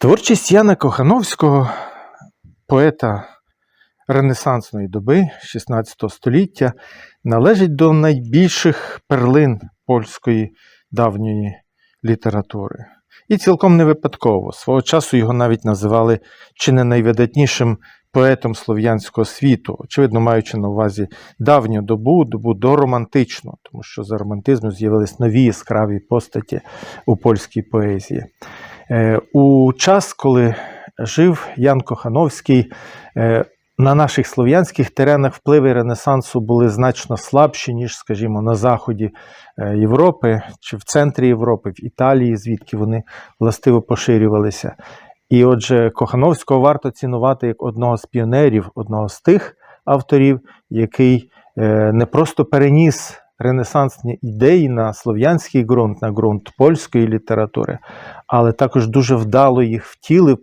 Творчість Яна Кохановського, поета Ренесансної доби 16 століття, належить до найбільших перлин польської давньої літератури. І цілком не випадково. Свого часу його навіть називали чи не найвидатнішим поетом слов'янського світу, очевидно, маючи на увазі давню добу, добу доромантичну, тому що за романтизму з'явились нові яскраві постаті у польській поезії. Е, У час, коли жив Ян Кохановський, е, на наших слов'янських теренах впливи Ренесансу були значно слабші, ніж, скажімо, на заході е, Європи чи в центрі Європи, в Італії, звідки вони властиво поширювалися. І отже, Кохановського варто цінувати як одного з піонерів, одного з тих авторів, який не просто переніс ренесансні ідеї на слов'янський ґрунт, на ґрунт польської літератури, але також дуже вдало їх втілив,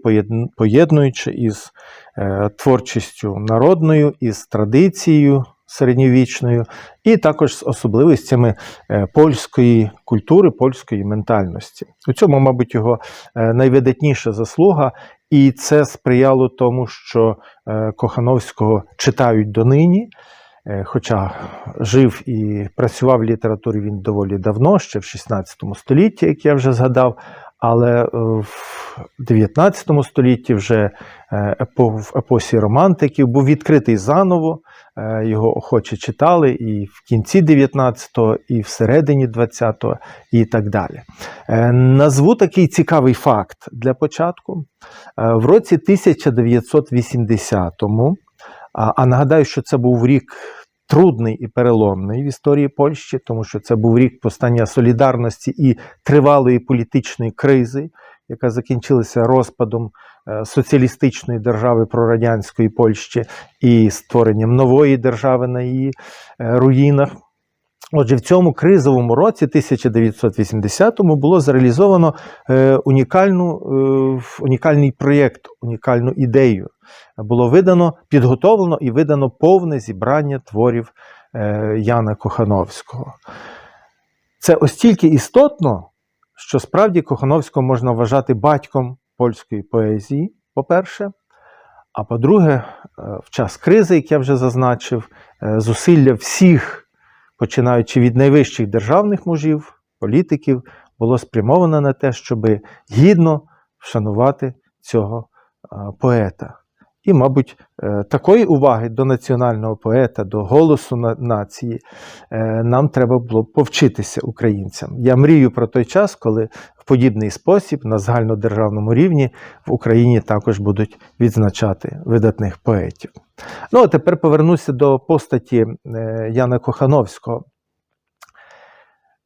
поєднуючи із е, творчістю народною, із традицією середньовічною, і також з особливостями е, польської культури, польської ментальності. У цьому, мабуть, його е, найвидатніша заслуга, і це сприяло тому, що Кохановського читають донині. Е, Хоча жив і працював в літературі він доволі давно, ще в 16 столітті, як я вже згадав, але е, в 19 столітті, вже е, в епосі романтиків, був відкритий заново. Його охоче читали і в кінці 19-го, і всередині 20-го, і так далі. Назву такий цікавий факт для початку. В році 1980-му, а а нагадаю, що це був рік трудний і переломний в історії Польщі, тому що це був рік постання солідарності і тривалої політичної кризи, яка закінчилася розпадом е, соціалістичної держави прорадянської Польщі і створенням нової держави на її е, руїнах. Отже, в цьому кризовому році, 1980-му, було зреалізовано е, унікальну, е, унікальний проєкт, унікальну ідею. Було видано, підготовлено і видано повне зібрання творів е, Яна Кохановського. Це остільки істотно, що справді Кохановського можна вважати батьком польської поезії, по-перше. А по-друге, в час кризи, як я вже зазначив, зусилля всіх починаючи від найвищих державних мужів, політиків, було спрямовано на те, щоб гідно вшанувати цього поета. І, мабуть, е, такої уваги до національного поета, до голосу нації е, нам треба було повчитися українцям. Я мрію про той час, коли в подібний спосіб на загальнодержавному рівні в Україні також будуть відзначати видатних поетів. Ну, а тепер повернуся до постаті е, Яна Кохановського.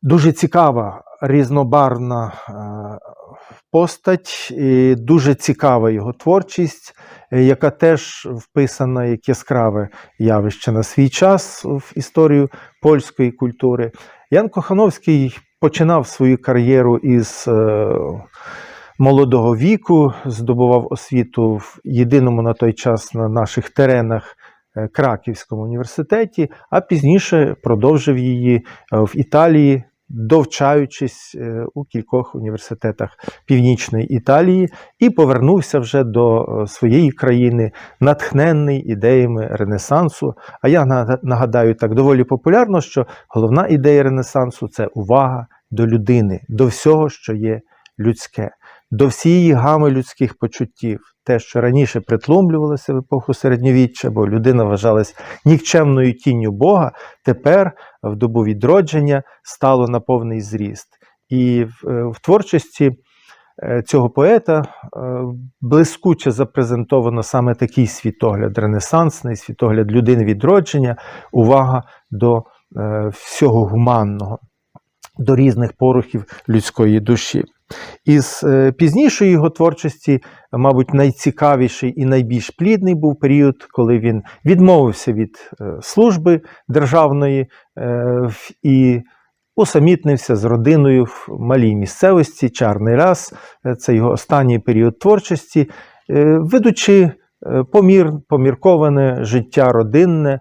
Дуже цікава, різнобарвна е, постать, і дуже цікава його творчість, е, яка теж вписана як яскраве явище на свій час в історію польської культури. Ян Кохановський починав свою кар'єру із е, молодого віку, здобував освіту в єдиному на той час на наших теренах е, Краківському університеті, а пізніше продовжив її в Італії, довчаючись е, у кількох університетах Північної Італії, і повернувся вже до е, своєї країни, натхненний ідеями Ренесансу. А я нага- нагадаю так доволі популярно, що головна ідея Ренесансу це увага до людини, до всього, що є людське, до всієї гами людських почуттів. Те, що раніше притлумлювалося в епоху середньовіччя, бо людина вважалась нікчемною тінню Бога, тепер в добу відродження стало на повний зріст. І в, е, в творчості е, цього поета е, блискуче запрезентовано саме такий світогляд, ренесансний світогляд людини відродження, увага до всього гуманного, до різних порухів людської душі. Із е, пізнішої його творчості, мабуть, найцікавіший і найбільш плідний був період, коли він відмовився від е, служби державної е, і усамітнився з родиною в малій місцевості, Чарний раз. Це його останній період творчості, ведучи помір, помірковане життя родинне,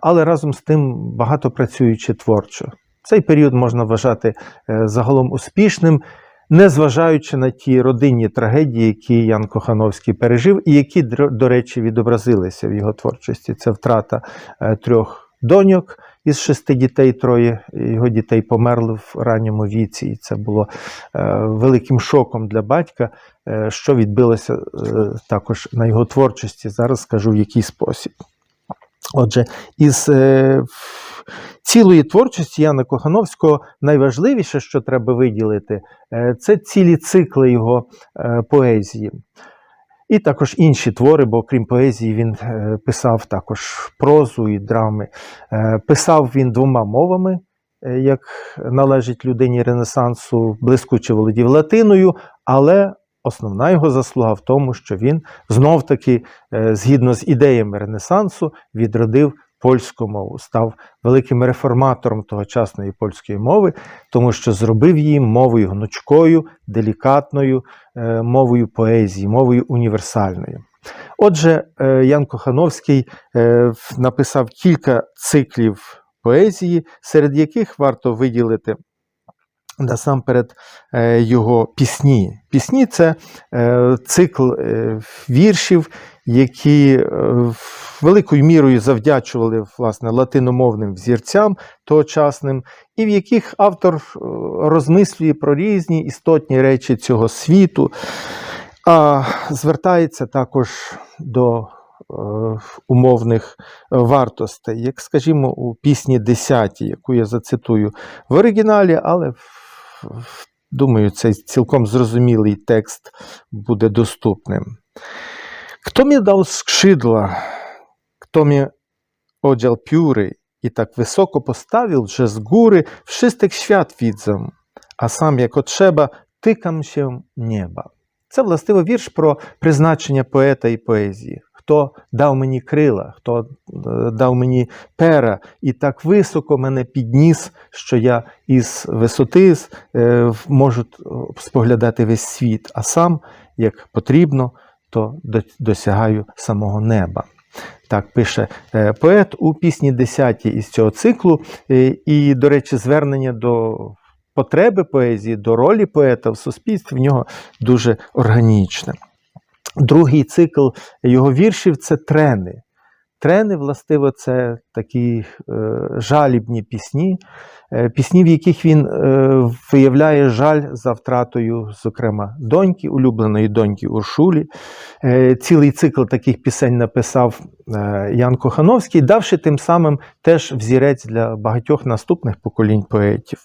але разом з тим багато працюючи творчо. Цей період можна вважати загалом успішним. Незважаючи на ті родинні трагедії, які Ян Кохановський пережив, і які, до речі, відобразилися в його творчості. Це втрата е, трьох доньок із шести дітей, троє його дітей померли в ранньому віці, і це було е, великим шоком для батька, е, що відбилося також на його творчості. Зараз скажу в який спосіб. Отже, із е, цілої творчості Яна Кохановського найважливіше, що треба виділити, е, це цілі цикли його е, поезії. І також інші твори, бо крім поезії, він е, писав також прозу і драми. Е, Писав він двома мовами, е, як належить людині Ренесансу, блискуче володів латиною, але основна його заслуга в тому, що він знов-таки, е, згідно з ідеями Ренесансу, відродив польську мову, став великим реформатором тогочасної польської мови, тому що зробив її мовою гнучкою, делікатною, е, мовою поезії, мовою універсальною. Отже, е, Ян Кохановський написав кілька циклів поезії, серед яких варто виділити насамперед е, його пісні. Пісні це е, цикл е, віршів, які великою мірою завдячували власне латиномовним взірцям тогочасним, і в яких автор розмислює про різні істотні речі цього світу, а звертається також до умовних вартостей, як, скажімо, у пісні 10, яку я зацитую в оригіналі, але в- думаю, цей цілком зрозумілий текст буде доступним. Kto mnie dał skrzydła, kto mnie odział pióry i tak wysoko postawił, że z góry wszystek świat widzę, a sam jako trzeba тикам się неба. Це властиво вірш про призначення поета і поезії. Хто дав мені крила, хто е, дав мені пера і так високо мене підніс, що я із висоти е, можу е, споглядати весь світ, а сам, як потрібно, то досягаю самого неба. Так пише поет у пісні 10 із цього циклу. І, до речі, звернення до потреби поезії, до ролі поета в суспільстві в нього дуже органічне. Другий цикл його віршів це трени. Трени, властиво, це такі е, жалібні пісні, е, пісні, в яких він е, виявляє жаль за втратою, зокрема, доньки, улюбленої доньки Уршулі. Е, цілий цикл таких пісень написав е, Ян Кохановський, давши тим самим теж взірець для багатьох наступних поколінь поетів.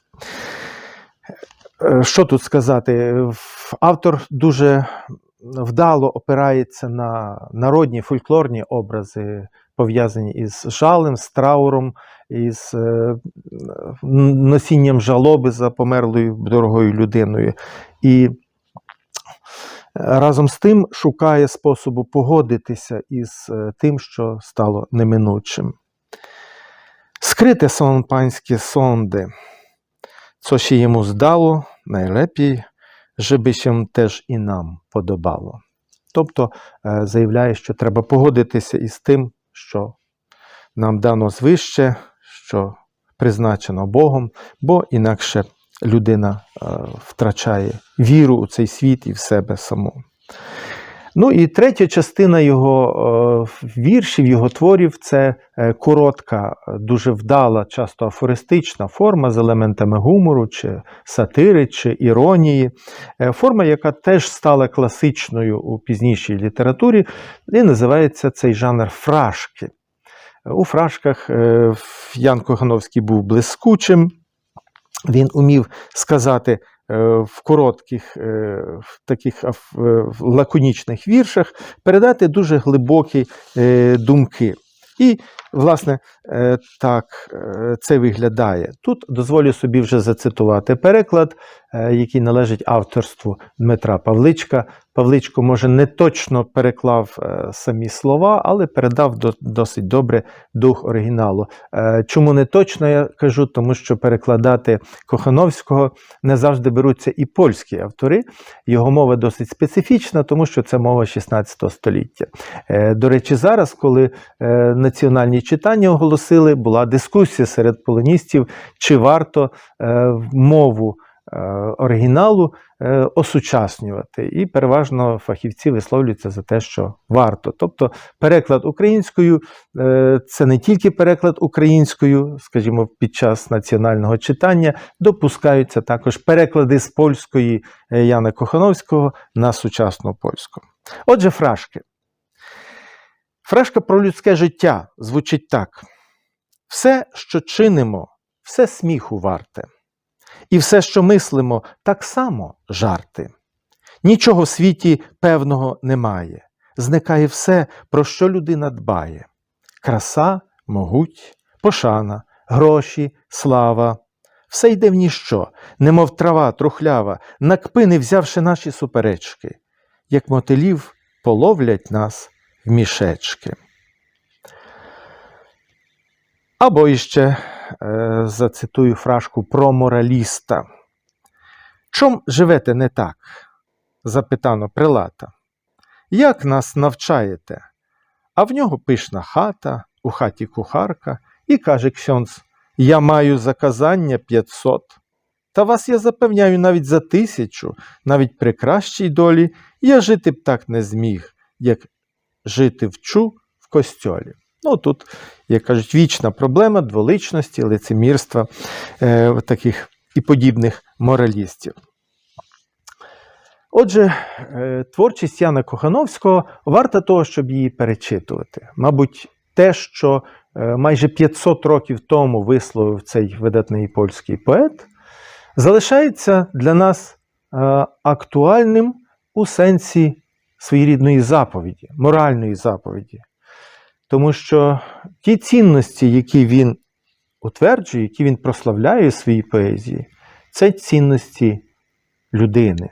Е, Що тут сказати? Автор дуже вдало опирається на народні фольклорні образи, пов'язані із жалем, з трауром, із е, носінням жалоби за померлою дорогою людиною. І разом з тим шукає способу погодитися із е, тим, що стало неминучим. Скрите są pańskie sądy, co się jemu zdało, najlepiej, się теж і нам подобало. Тобто е, заявляє, що треба погодитися із тим, що нам дано звище, що призначено Богом, бо інакше людина е, втрачає віру у цей світ і в себе саму. Ну і третя частина його е, віршів, його творів це е, коротка, е, дуже вдала, часто афористична форма з елементами гумору, чи сатири, чи іронії. Форма, яка теж стала класичною у пізнішій літературі, і називається цей жанр фрашки. У фрашках Ян Кохановський був блискучим. Він умів сказати в коротких, е, в таких е, лаконічних віршах, передати дуже глибокі е, думки. І, власне, е, так е, це виглядає. Тут дозволю собі вже зацитувати переклад, е, який належить авторству Дмитра Павличка. Павличко, може, не точно переклав самі слова, але передав досить добре дух оригіналу. Чому не точно я кажу? Тому що перекладати Кохановського не завжди беруться і польські автори. Його мова досить специфічна, тому що це мова 16 століття. До речі, зараз, коли е, національні читання оголосили, була дискусія серед полоністів, чи варто е, мову е, оригіналу е, осучаснювати. І переважно фахівці висловлюються за те, що варто. Тобто переклад українською це не тільки переклад українською, скажімо, під час національного читання, допускаються також переклади з польської Яна Кохановського на сучасну польську. Отже, фрашки. Фрашка про людське життя звучить так: все, що чинимо, все сміху варте, і все, що мислимо, так само жарти. Нічого в світі певного немає. Зникає все, про що людина дбає: краса, могуть, пошана, гроші, слава. Все йде в ніщо, немов трава трухлява, на кпини взявши наші суперечки, як мотилів половлять нас мішечки. Або іще е, зацитую фражку про мораліста. Чом живете не так? запитано прилата. Як нас навчаєте? А в нього пишна хата, у хаті кухарка, і каже Ксьонц, я маю заказання 500. Та вас я запевняю навіть за тисячу, навіть при кращій долі, я жити б так не зміг, як жити вчу в костьолі. Ну, тут, як кажуть, вічна проблема дволичності, лицемірства е, таких і подібних моралістів. Отже, е, творчість Яна Кохановського варта того, щоб її перечитувати. Мабуть, те, що е, майже 500 років тому висловив цей видатний польський поет, залишається для нас е, актуальним у сенсі своєрідної заповіді, моральної заповіді. Тому що ті цінності, які він утверджує, які він прославляє у своїй поезії, це цінності людини,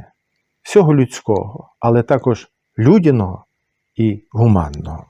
всього людського, але також людяного і гуманного.